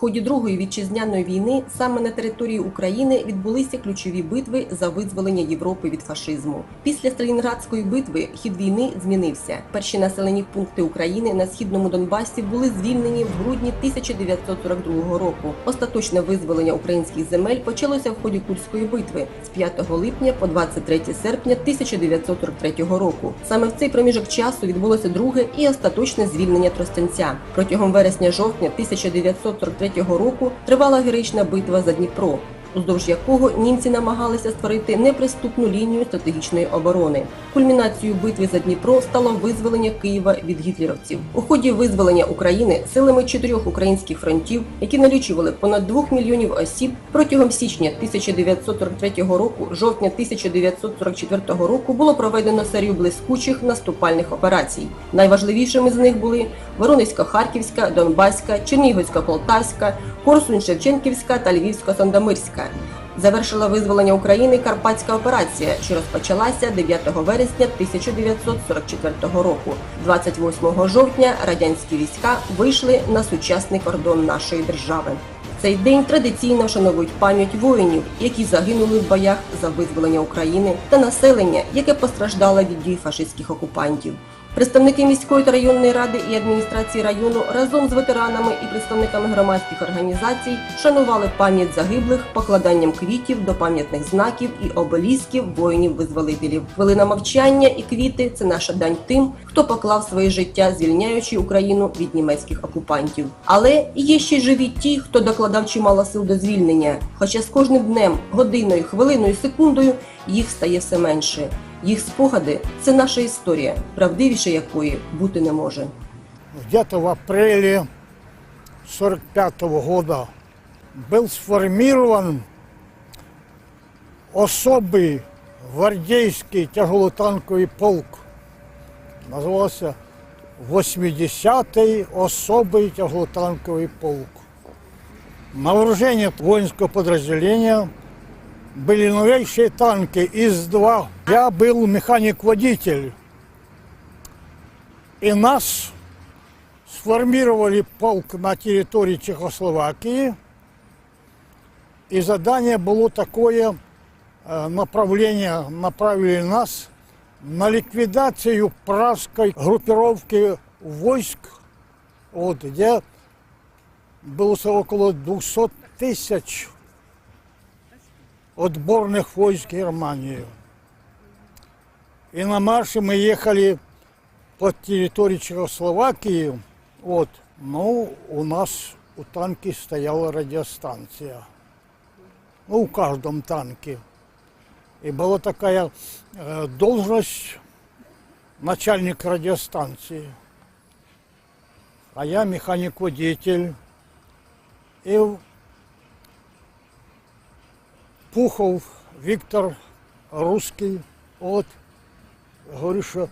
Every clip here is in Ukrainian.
ході Другої вітчизняної війни саме на території України відбулися ключові битви за визволення Європи від фашизму. Після Сталінградської битви хід війни змінився. Перші населені пункти України на східному Донбасі були звільнені в грудні 1942 року. Остаточне визволення українських земель почалося в ході Курської битви з 5 липня по 23 серпня 1943 року. Саме в цей проміжок часу відбулося друге і остаточне звільнення Тростянця. Протягом вересня-жовтня 1943 року тривала героїчна битва за Дніпро. Уздовж якого німці намагалися створити неприступну лінію стратегічної оборони. Кульмінацією битви за Дніпро стало визволення Києва від гітлерівців. У ході визволення України силами чотирьох українських фронтів, які налічували понад двох мільйонів осіб, протягом січня 1943 року, жовтня 1944 року було проведено серію блискучих наступальних операцій. Найважливішими з них були Воронезько-Харківська, Донбаська, Чернігівсько-Полтавська, Корсунь-Шевченківська та Львівсько-Сандомирська. Завершила визволення України Карпатська операція, що розпочалася 9 вересня 1944 року. 28 жовтня радянські війська вийшли на сучасний кордон нашої держави. Цей день традиційно вшановують пам'ять воїнів, які загинули в боях за визволення України та населення, яке постраждало від дій фашистських окупантів. Представники міської та районної ради і адміністрації району разом з ветеранами і представниками громадських організацій шанували пам'ять загиблих покладанням квітів до пам'ятних знаків і обелісків воїнів-визволителів. Хвилина мовчання і квіти це наша дань тим, хто поклав своє життя, звільняючи Україну від німецьких окупантів. Але є ще живі ті, хто докладав чимало сил до звільнення. Хоча з кожним днем, годиною, хвилиною, секундою їх стає все менше. Їх спогади це наша історія, правдивіше якої бути не може. где-то в апреле 45 года был сформирован особый гвардейский тяжелотанковый полк. Назывался 80-й особый тяжелотанковый полк. На вооружении воинского подразделения были новейшие танки ИС-2. Я был механик-водитель. И нас сформировали полк на территории Чехословакии. И задание было такое, э, направление направили нас на ликвидацию пражской группировки войск, вот, где было около 200 тысяч отборных войск Германии. И на марше мы ехали по территории Чехословакии, вот, ну, у нас у танки стояла радиостанция. Ну, у каждом танке. И была такая э, должность начальник радиостанции. А я механик-водитель. И Пухов Виктор русский. Вот, говорю, что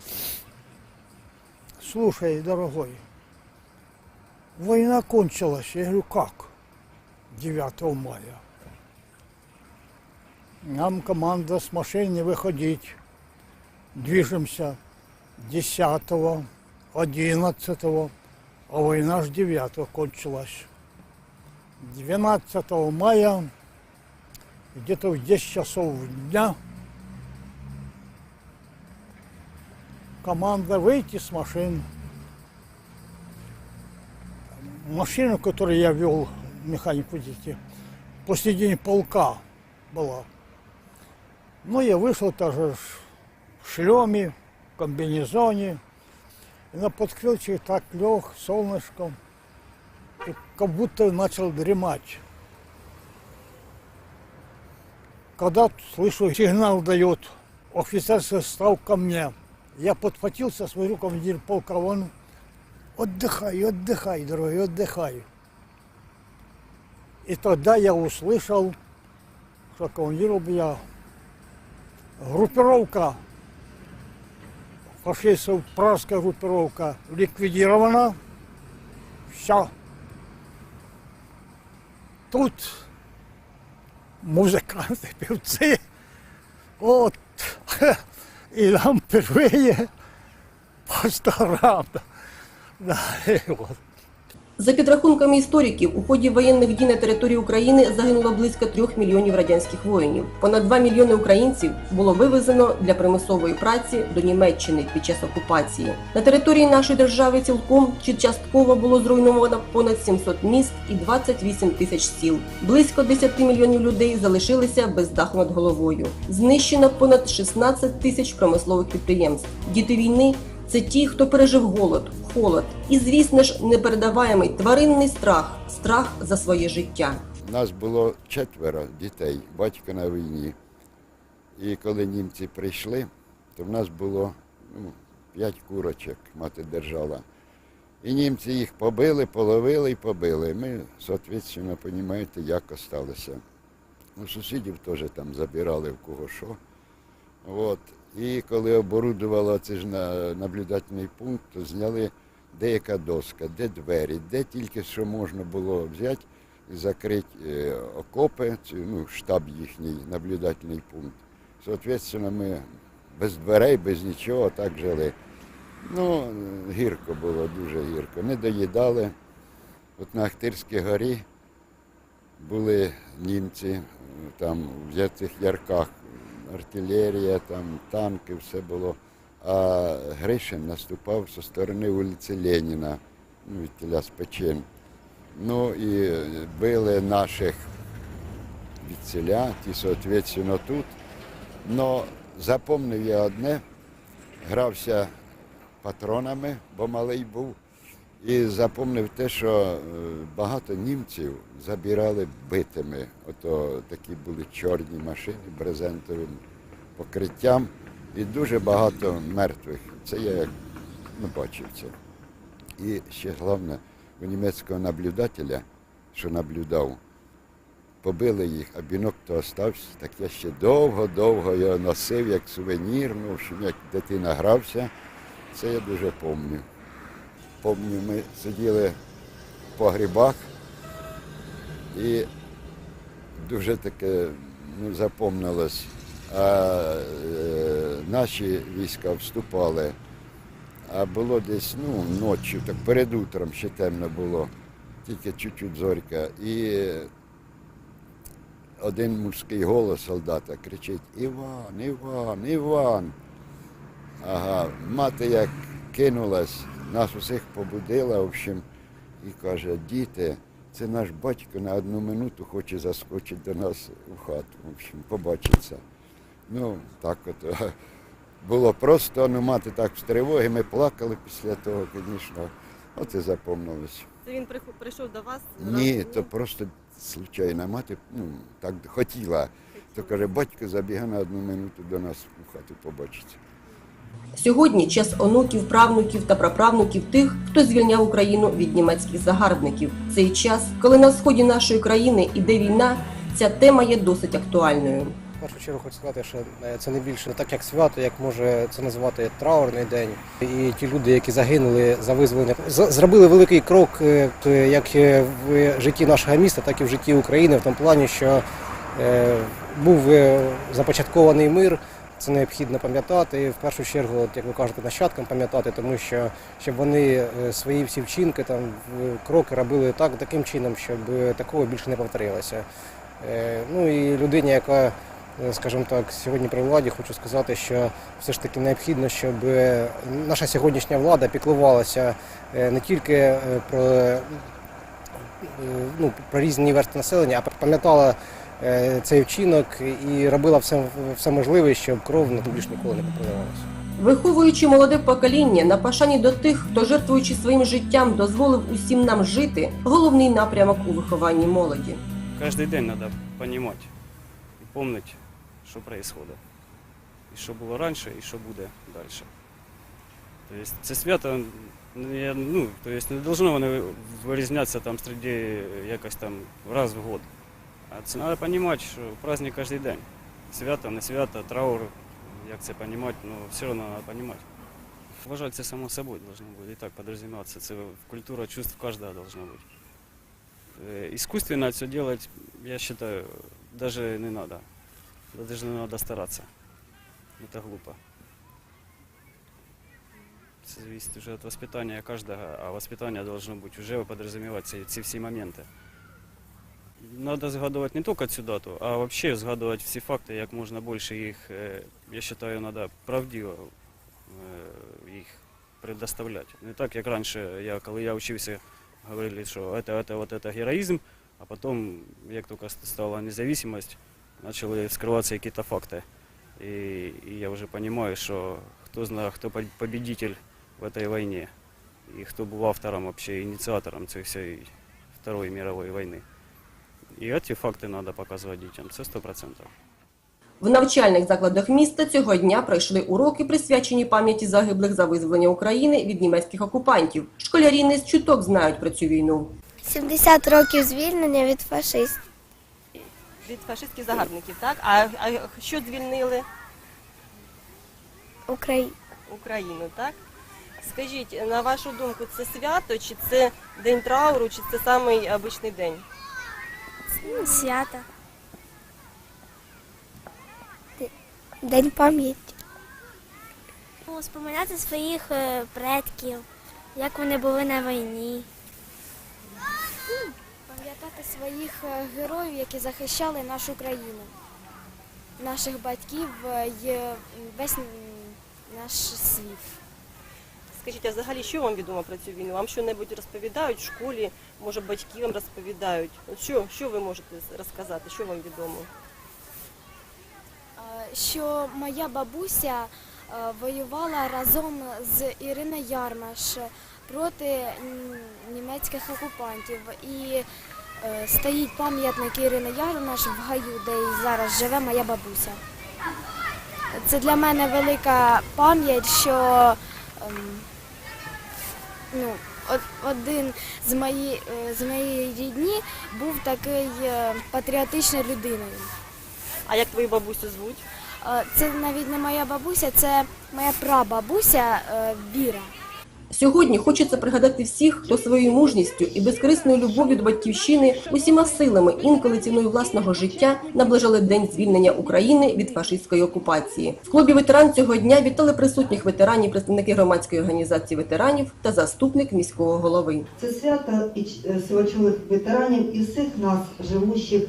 слушай, дорогой, война кончилась. Я говорю, как? 9 мая. Нам команда с машины не выходить. Движемся 10 11 а война ж 9 кончилась. 12 мая, где-то в 10 часов дня, команда выйти с машин. Машину, которую я вел, механик водитель, посередине полка была. Ну, я вышел тоже в шлеме, в комбинезоне. И на подкрыльчике так лег солнышком. Как будто начал дремать. Когда слышу, сигнал дает, офицер стал ко мне. Я подхватился, смотрю, командир полка, он отдыхай, отдыхай, дорогой, отдыхай. И тогда я услышал, что командир я группировка фашистов, пражская группировка ликвидирована. Все. Тут певці. От. І нам впервые по 100 грам. Далі, от. За підрахунками істориків, у ході воєнних дій на території України загинуло близько трьох мільйонів радянських воїнів. Понад 2 мільйони українців було вивезено для примусової праці до Німеччини під час окупації. На території нашої держави цілком чи частково було зруйновано понад 700 міст і 28 тисяч сіл. Близько 10 мільйонів людей залишилися без даху над головою. Знищено понад 16 тисяч промислових підприємств. Діти війни це ті, хто пережив голод, холод і, звісно ж, непередаваємий тваринний страх, страх за своє життя. Нас було четверо дітей, батько на війні. І коли німці прийшли, то в нас було ну, п'ять курочок, мати держала. І німці їх побили, половили і побили. Ми, соответственно, розумієте, як осталося. У сусідів теж там забирали в кого що. От. І коли оборудували цей ж на- наблюдательний пункт, то зняли деяка доска, де двері, де тільки що можна було взяти і закрити е, окопи, ну, штаб їхній наблюдательний пункт. Соответственно, ми без дверей, без нічого так жили. Ну, гірко було, дуже гірко. Не доїдали. От на Ахтирській горі були німці, там в цих ярках артилерія, там танки, все було. А Гришин наступав зі сторони вулиці Леніна, ну, від тіля з Печин. Ну і били наших від селя, ті, соответственно, тут. Но запомнив я одне, грався патронами, бо малий був. І запомнив те, що е, багато німців забирали битими. Ото такі були чорні машини брезентовим покриттям і дуже багато мертвих. Це я як ну, бачив це. І ще головне, у німецького наблюдателя, що наблюдав, побили їх, а бінок то остався. Так я ще довго-довго його носив як сувенір, ну, в общем, як дитина грався. Це я дуже пам'ятаю. Помню, ми сиділи в погрібах і дуже таке ну, запомнилось. А е, наші війська вступали, а було десь ну, ночі, так перед утром ще темно було, тільки чуть-чуть зорька. І один мужський голос солдата кричить Іван, Іван, Іван. Ага, мати як кинулась, нас усіх побудила, в общем, і каже, діти, це наш батько на одну минуту хоче заскочити до нас в хату, в общем, побачиться. Ну, так от. Було просто, ну мати так з тривоги, ми плакали після того, звісно. От і запомнилось. Це він прийшов до вас? Ні, то просто случайно мати ну, так хотіла. То каже, батько забігає на одну минуту до нас в хату побачиться. Сьогодні час онуків, правнуків та праправнуків тих, хто звільняв Україну від німецьких загарбників. Цей час, коли на сході нашої країни іде війна, ця тема є досить актуальною. Першу чергу хочу сказати, що е, це не більше так як свято, як може це називати траурний день. І ті люди, які загинули за визволення, зробили великий крок е, як в житті нашого міста, так і в житті України, в тому плані, що е, був започаткований мир. Це необхідно пам'ятати, в першу чергу, от, як ви кажете, нащадкам пам'ятати, тому що щоб вони свої всі вчинки, там кроки робили так, таким чином, щоб такого більше не повторилося. Ну і людині, яка, скажімо так, сьогодні при владі, хочу сказати, що все ж таки необхідно, щоб е, наша сьогоднішня влада піклувалася е, не тільки е, про, е, ну, про різні верстви населення, а пам'ятала е, цей вчинок і робила все, все можливе, щоб кров на більш ніколи не проливалася. Виховуючи молоде покоління на пошані до тих, хто жертвуючи своїм життям дозволив усім нам жити, головний напрямок у вихованні молоді. Каждый день надо понимать и помнить, что происходит. І що було раніше, і що буде далі. Тобто це свято я, ну, тобто не должно воно вирізнятися там серед якось там раз в год. А це треба розуміти, що праздник кожен день. Свято, не свято, траур, як це розуміти, ну все одно треба розуміти. Вважати це само собою должно бути, і так подразумеваться. Це культура чувств кожного должна бути. Э, Искусственно все делать, я считаю, даже не надо. Даже не надо стараться. Это глупо. це зависит уже от воспитания каждого, а воспитание должно быть уже подразумевать ці, ці всі моменти. Надо згадувати не тільки цю дату, а вообще згадувати всі факти, як можна більше їх, е, я вважаю, треба правдиво е, їх предоставляти. Не так, як раніше, я, коли я вчився, говорили, що це, це, вот это героїзм, а потім, як тільки стала незалежність, почали вскриватися якісь факти. І, і я вже розумію, що хто знає, хто победитель в цій війні, і хто був автором, вообще, ініціатором цієї всієї Второї мирової війни. І ці факти треба показувати дітям, це 100%. В навчальних закладах міста цього дня пройшли уроки, присвячені пам'яті загиблих за визволення України від німецьких окупантів. Школярі не з чуток знають про цю війну. 70 років звільнення від фашистів. Від фашистських загарбників, так? А, а що звільнили Украї... Україну, так? Скажіть, на вашу думку, це свято, чи це день трауру, чи це самий обичний день? Свята. День пам'яті. Ну, Споминати своїх е, предків, як вони були на війні. Пам'ятати своїх е, героїв, які захищали нашу країну, наших батьків е, і весь наш світ. Скажіть, а взагалі що вам відомо про цю війну? Вам що-небудь розповідають в школі, може батьки вам розповідають? Що, що ви можете розказати, що вам відомо? Е, що моя бабуся е, воювала разом з Іриною Ярмаш проти німецьких окупантів. І е, стоїть пам'ятник Ірини Ярмаш в гаю, де і зараз живе моя бабуся. Це для мене велика пам'ять, що ем, ну, один з моєї, е, з моєї рідні був такий е, патріотичною людиною. А як твою бабусю звуть? Е, Це навіть не моя бабуся, це моя прабабуся е, Віра. Сьогодні хочеться пригадати всіх, хто своєю мужністю і безкрисною любов'ю до батьківщини усіма силами, інколи ціною власного життя, наближали день звільнення України від фашистської окупації. В клубі ветеран цього дня вітали присутніх ветеранів, представники громадської організації ветеранів та заступник міського голови. Це свято і е, сивочолих ветеранів і всіх нас, живущих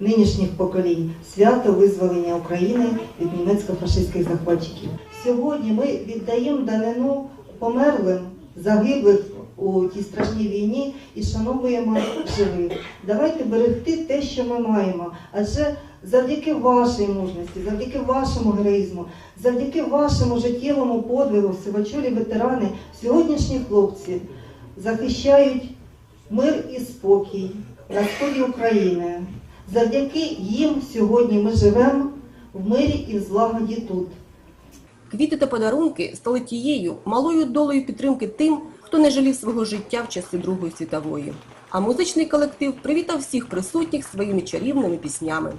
нинішніх поколінь, свято визволення України від німецько-фашистських захватчиків. Сьогодні ми віддаємо данину померлим, загиблих у тій страшній війні і шановуємо живих. Давайте берегти те, що ми маємо, адже завдяки вашій мужності, завдяки вашому героїзму, завдяки вашому життєвому подвигу, сивочолі ветерани, сьогоднішні хлопці захищають мир і спокій на сході України. Завдяки їм сьогодні ми живемо в мирі і в злагоді тут. Квіти та подарунки стали тією малою долею підтримки тим, хто не жалів свого життя в часи Другої світової. А музичний колектив привітав всіх присутніх своїми чарівними піснями.